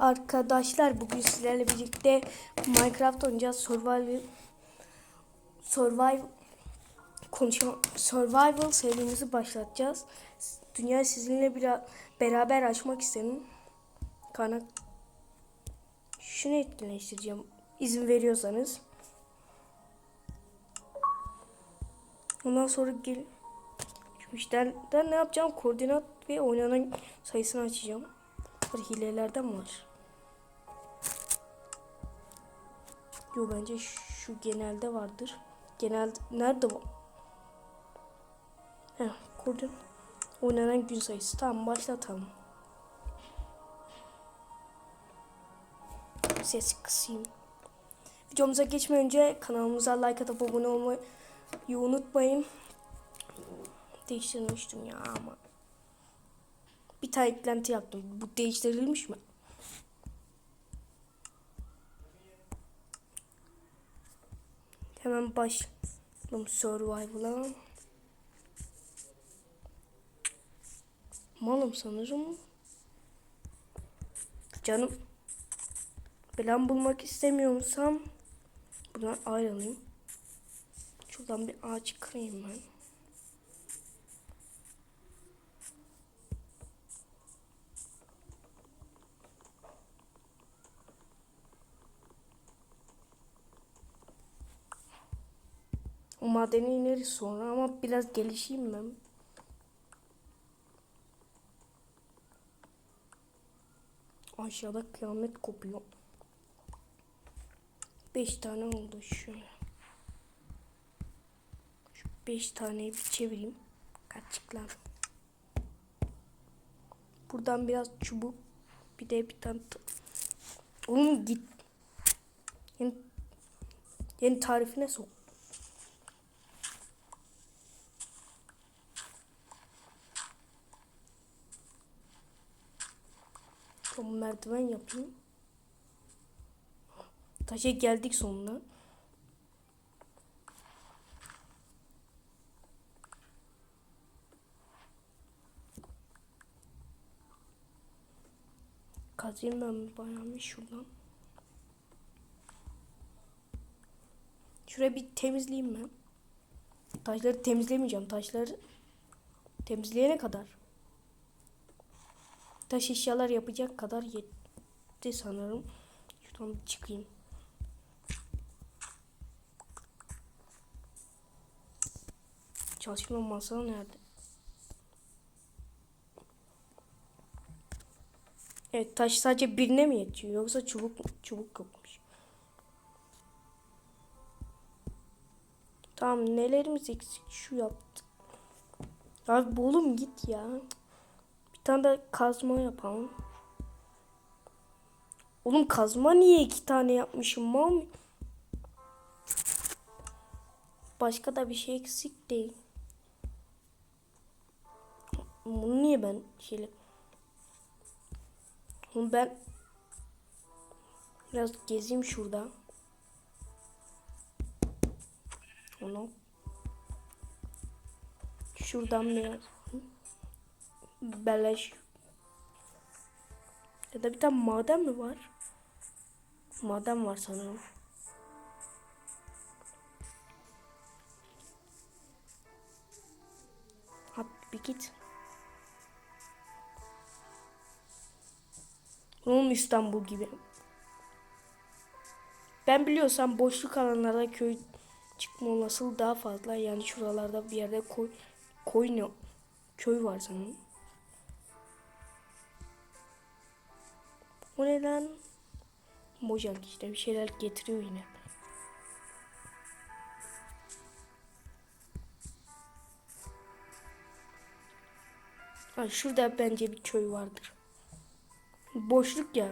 Arkadaşlar bugün sizlerle birlikte Minecraft oynayacağız. Survival Survival konuşma Survival serimizi başlatacağız. Dünya sizinle biraz beraber açmak istedim. Kaynak şunu etkinleştireceğim. İzin veriyorsanız. Ondan sonra gel işte ben ne yapacağım? Koordinat ve oynanan sayısını açacağım. Hilelerden var. Yo bence şu genelde vardır. Genel nerede bu? Heh, kurdum. Oynanan gün sayısı. Tamam başlatalım. Ses kısayım. Videomuza geçmeden önce kanalımıza like atıp abone olmayı unutmayın. Değiştirmiştim ya ama. Bir tane eklenti yaptım. Bu değiştirilmiş mi? Hemen başlayalım survival'a. Malım sanırım. Canım. Plan bulmak istemiyorsam buradan ayrılayım. Şuradan bir ağaç kırayım ben. O madeni ineriz sonra ama biraz gelişeyim ben. Aşağıda kıyamet kopuyor. Beş tane oldu şöyle. Şu beş taneyi bir çevireyim. Kaç lan. Buradan biraz çubuk. Bir de bir tane... Oğlum git. Yeni, yeni tarifine sok. Tamam merdiven yapayım. Taşa geldik sonuna. Kazayım ben bayağı şuradan. Şurayı bir temizleyeyim ben. Taşları temizlemeyeceğim. Taşları temizleyene kadar. Taş eşyalar yapacak kadar yetti sanırım. Şuradan çıkayım. Çalışma masa nerede? Evet taş sadece birine mi yetiyor yoksa çubuk çubuk yokmuş. Tamam nelerimiz eksik şu yaptı. Abi oğlum git ya. Tane de kazma yapalım. Oğlum kazma niye iki tane yapmışım mal Başka da bir şey eksik değil. Bunu niye ben şeyle... Bunu ben biraz gezeyim şurada. Onu şuradan biraz beleş ya da bir tane maden mi var? Maden var sanırım. Hadi bir git. Oğlum İstanbul gibi. Ben biliyorsam boşluk alanlarda köy çıkma olasılığı daha fazla. Yani şuralarda bir yerde koy koy ne köy var sanırım. O neden? Mojang işte bir şeyler getiriyor yine. Ha, şurada bence bir köy vardır. Boşluk ya.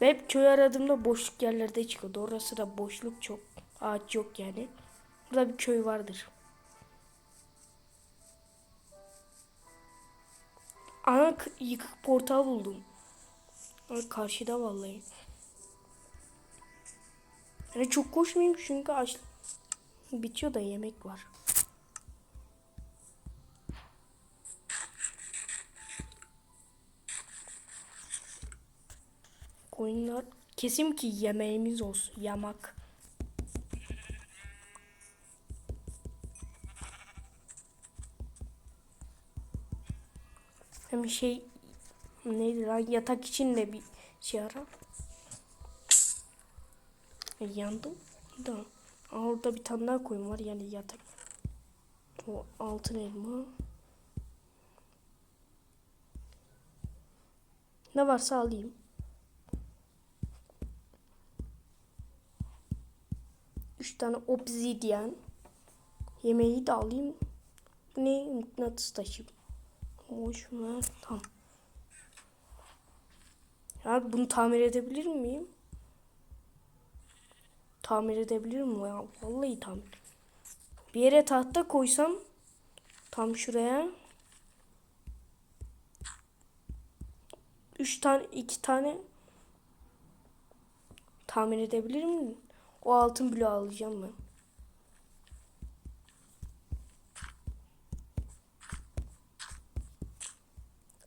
Ben hep köy aradığımda boşluk yerlerde çıkıyordu. Orası da boşluk çok. Ağaç yok yani. Burada bir köy vardır. Ana yıkık portal buldum. Karşıda vallahi. Yani çok koşmayayım çünkü aç bitiyor da yemek var. Koyunlar kesim ki yemeğimiz olsun. Yamak. Hem şey neydi lan yatak için de bir şey ara. E, yandım da. Orada bir tane daha koyun var yani yatak. O altın elma. Ne varsa alayım. Üç tane obsidyen. Yemeği de alayım. Ne? Mıknatıs taşı. Boş ver. Tamam. Ya bunu tamir edebilir miyim? Tamir edebilir miyim? Vallahi tamir. Bir yere tahta koysam tam şuraya üç tane iki tane tamir edebilir miyim? O altın bloğu alacağım ben.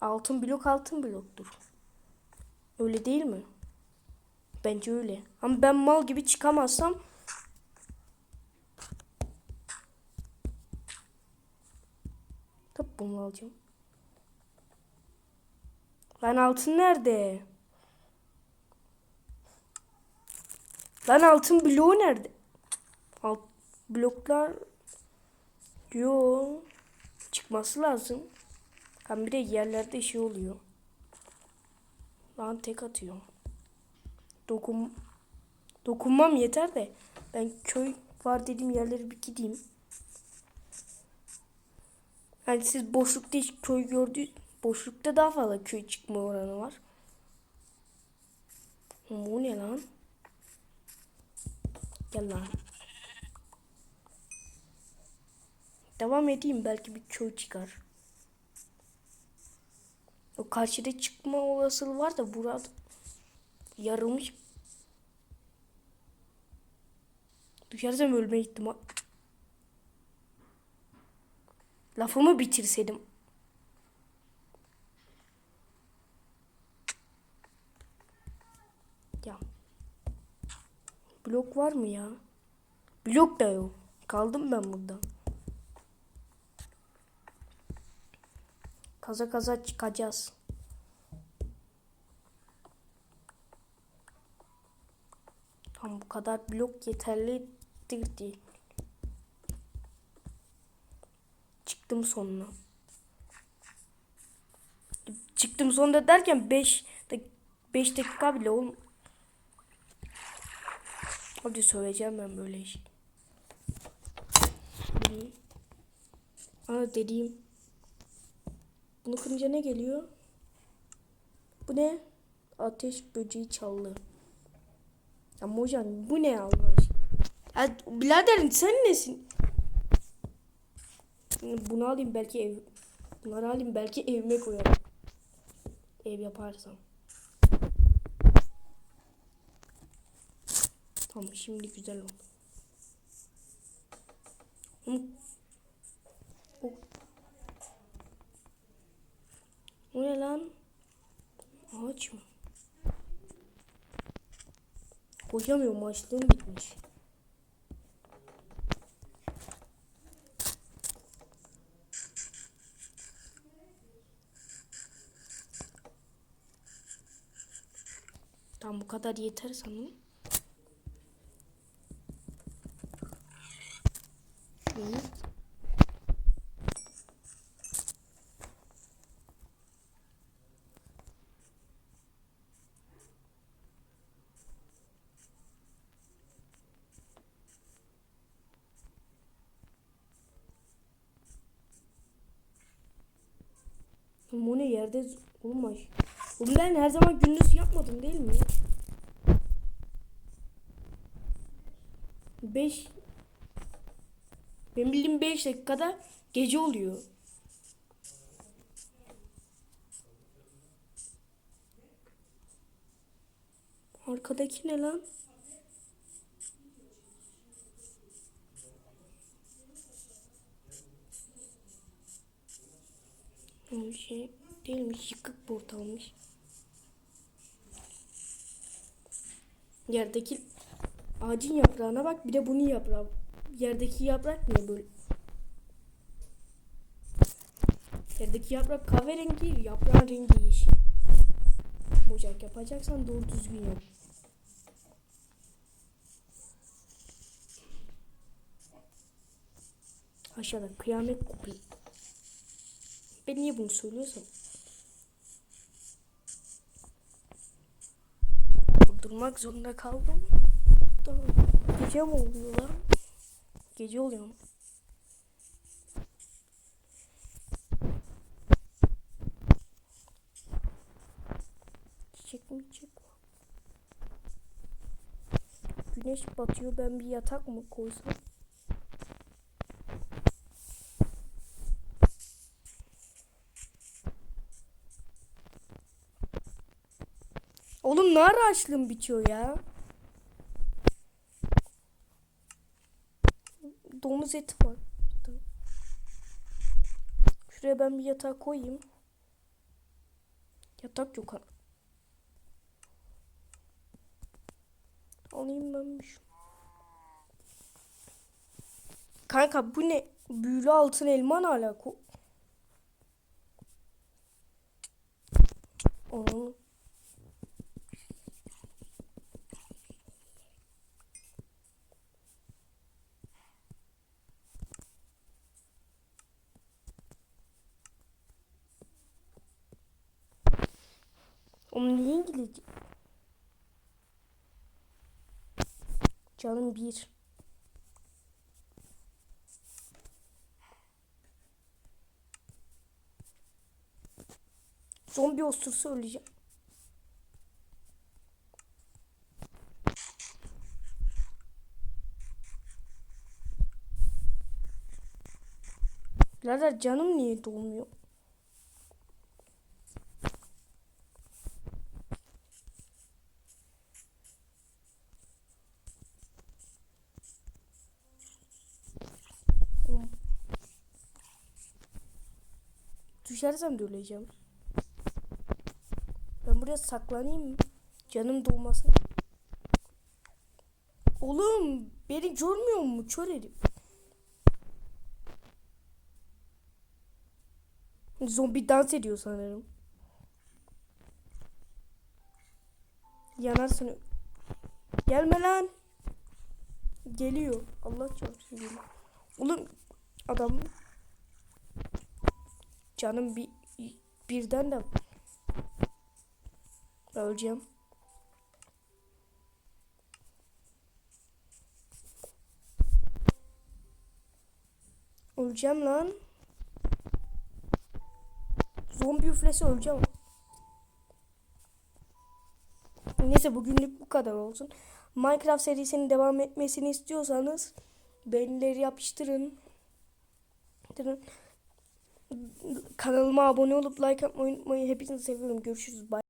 Altın blok altın bloktur. Öyle değil mi? Bence öyle. Ama ben mal gibi çıkamazsam Tabi bunu alacağım. Lan altın nerede? Lan altın bloğu nerede? Alt bloklar Yo çıkması lazım. Hem bir de yerlerde şey oluyor. Lan tek atıyor. Dokun dokunmam yeter de ben köy var dediğim yerlere bir gideyim. Yani siz boşlukta hiç köy gördüğünüz boşlukta daha fazla köy çıkma oranı var. Bu ne lan? Gel lan. Devam edeyim belki bir köy çıkar. O karşıda çıkma olasılığı var da burada yarılmış. Düşersem ölme ihtimal. Lafımı bitirseydim. Ya. Blok var mı ya? Blok da yok. Kaldım ben burada. Kaza kaza çıkacağız. Tam bu kadar blok yeterlidir değil. Çıktım sonuna. Çıktım sonunda derken 5 5 dakika bile ol. Hadi söyleyeceğim ben böyle şey. Ana dediğim. Bunu kırınca ne geliyor? Bu ne? Ateş böceği çaldı. Ama hocam bu ne Allah aşkına? Ya biraderim sen nesin? Bunu alayım belki ev. Bunları alayım belki evime koyarım. Ev yaparsam. Tamam şimdi güzel oldu. Hı. O. O ne lan? Ağaç mı? Koyamıyorum açlığım bitmiş. Tam bu kadar yeter sanırım. Hı. Bu ne yerde olmaz. Oğlum ben her zaman gündüz yapmadım değil mi? 5 Ben bildiğim 5 dakikada gece oluyor. Arkadaki ne lan? Bir şey değilmiş. Yıkık portalmış. Yerdeki ağacın yaprağına bak bir de bunun yaprağı. Yerdeki yaprak niye böyle? Yerdeki yaprak kahverengi, yaprağın rengi yeşil. Bocak yapacaksan doğru düzgün yap. Aşağıda kıyamet kopuyor. Ben niye bunu söylüyorsam? Durmak zorunda kaldım. Gece mi oluyor lan? Gece oluyor mu? Çiçek mi çiçek? Güneş batıyor ben bir yatak mı koysam? Oğlum ne ara açlığım bitiyor ya? Domuz eti var. Şuraya ben bir yatağı koyayım. Yatak yok ha. Alayım ben bir şu. Kanka bu ne? Büyülü altın elma ne alaka? Onu. Onun niye İngilizce? Canım bir. Zombi osursa öleceğim. Birader canım niye dolmuyor? Düşersem de öleceğim. Ben buraya saklanayım? Canım dolmasın. Oğlum beni görmüyor mu? Kör herif. Zombi dans ediyor sanırım. Yanarsın. Gelme lan. Geliyor. Allah çarpsın. Oğlum adam canım bir birden de öleceğim. Öleceğim lan. Zombi üflesi öleceğim. Neyse bugünlük bu kadar olsun. Minecraft serisinin devam etmesini istiyorsanız beğenileri yapıştırın. Kanalıma abone olup like atmayı unutmayın. Hepinizi seviyorum. Görüşürüz. Bye.